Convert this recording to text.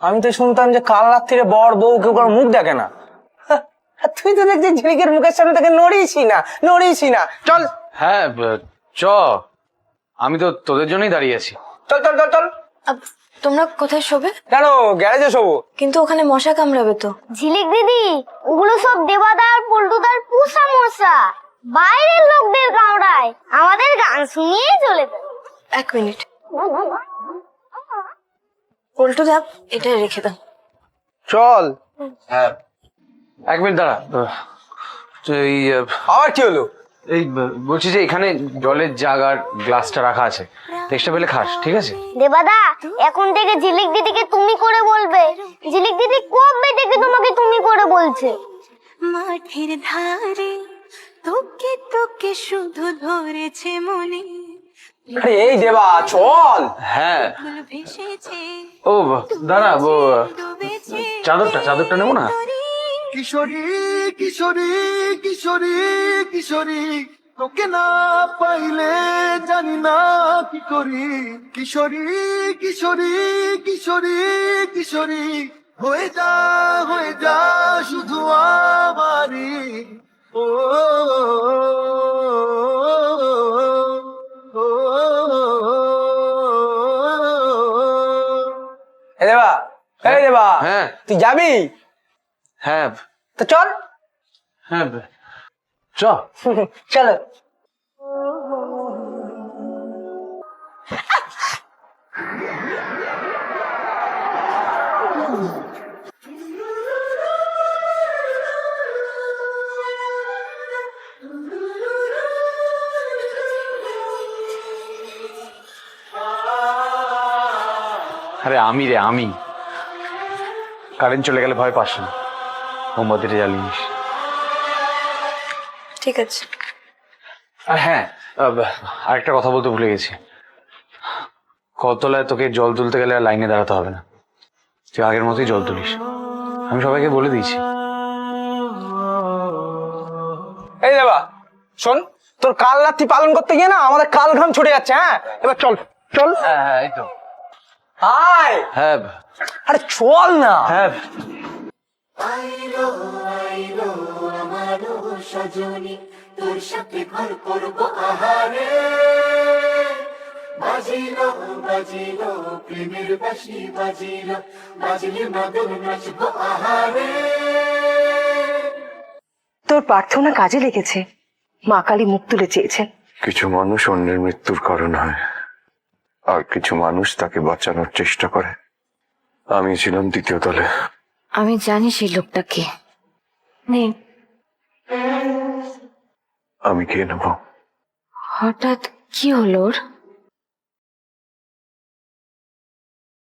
আমি তো শুনতাম যে কাল রাত্রিরে বর বউ কেউ কারও মুখ দেখে না। হ্যাঁ, তুই তো দেখছি ঝিলিকের মুখের সামনে তাকে নড়িয়েছি না নড়িয়েছি না। চল। হ্যাঁ চ। আমি তো তোদের জন্যই দাঁড়িয়ে আছি। চল চল চল চল। তোমরা কোথায় শোবে? কেন গ্যারেজে শোবো? কিন্তু ওখানে মশা কামড়াবে তো। ঝিলিক দিদি ওগুলো সব দেবাদার পল্টুদার পুষা মশা। বাইরের লোকদের কামড়ায়। আমাদের গান শুনিয়েই চলে যায় এক মিনিট। পল্টু দাব এটা রেখে দাও। চল। হ্যাঁ। এক মিনিট দাঁড়া। এই আবার কি হলো? এই বলছি যে এখানে জলের জাগ আর গ্লাসটা রাখা আছে। টেক্সটা পেলে খাস ঠিক আছে? দেবাদা এখন থেকে ঝিলিক দিদিকে তুমি করে বলবে। ঝিলিক দিদি কবে থেকে তোমাকে তুমি করে বলছে? মাঠের ধারে তোকে তোকে শুধু ধরেছে মনে। আরে এই দেবা চল। হ্যাঁ। ও দাঁড়া ও- চাদরটা চাদরটা নেব না? কিশোরী কিশোরী কিশোরী কিশোরী তোকে না পাইলে জানি না কি করি। কিশোরী কিশোরী কিশোরী কিশোরী হয়ে যা হয়ে যা শুধু আমারি ও ও, দেবা? এই দেবা? হ্যাঁ। তুই যাবি? হ্যাঁ। তো চল। হ্যাঁ। ব- চ। চলো। আরে আমি রে আমি। কারেন্ট চলে গেলে ভয় পাস না। মোমবাতিটা জ্বালিস ঠিক আছে। আর হ্যাঁ আরেকটা কথা বলতে ভুলে গেছি। কতলায় তোকে জল তুলতে গেলে আর লাইনে দাঁড়াতে হবে না। তুই আগের মতোই জল তুলিস। আমি সবাইকে বলে দিয়েছি। এই দেবা শোন তোর কাল রাত্রি পালন করতে গিয়ে না আমাদের কাল ঘাম ছুটে যাচ্ছে হ্যাঁ? এবার চল চল। হ্যাঁ হ্যাঁ এই তো। আয় হ্যাঁ। আরে চল না। হ্যাঁ। সজনী তোর সাথে ঘর করব আহারে। বাজিলো বাজিলো প্রেমের বাসি বাজিলো বাজিলে মাদল নাচবো আহারে। তোর প্রার্থনা কাজে লেগেছে। মা কালী মুখ তুলে চেয়েছেন। কিছু মানুষ অন্যের মৃত্যুর কারণ হয়। আর কিছু মানুষ তাকে বাঁচানোর চেষ্টা করে। আমি ছিলাম দ্বিতীয় দলে। আমি জানি সেই লোকটা কে। নেই আমি খেয়ে নেব। হঠাৎ কি হলো ওর?